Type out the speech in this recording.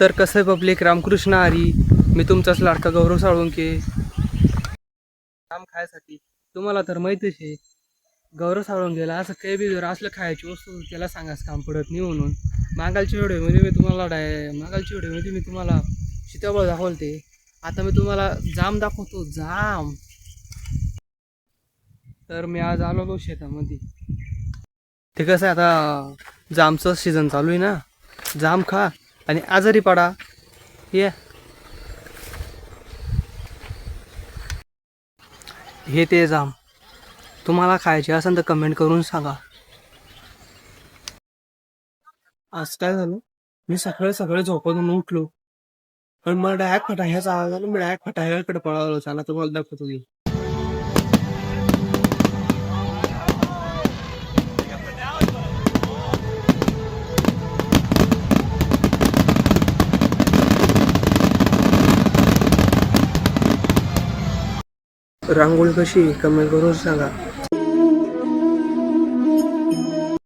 तर कसं आहे पब्लिक? रामकृष्ण हरी. मी तुमचाच लाडका गौरव साळुंके. काम खायसाठी. तुम्हाला तर माहितीच आहे. गौरव साळुंकेला असं काही बी जर असलं खायची वस्तू त्याला सांगाच काम पडत नाही म्हणून. मागालच्या व्हिडिओमध्ये मी तुम्हाला डाय मागालच्या व्हिडिओमध्ये मी तुम्हाला सीताफळ दाखवते आता मी तुम्हाला जाम दाखवतो जाम. तर मी आज आलो शेतामध्ये. ते कसं आहे आता जामचं सीझन चालू आहे ना. जाम खा. आणि आजारी पडा. ये हे ते जाम. तुम्हाला खायचे असेल तर कमेंट करून सांगा. आज काय झालं? मी सकाळी सकाळी झोपातून उठलो. पण मला डायरेक्ट फटाह्याचा आवाज आला. मी डायरेक्ट फटाह्याकडे पळालो. चला तुम्हाला दाखवतो रांगोळी कशी कमेंट करून सांगा.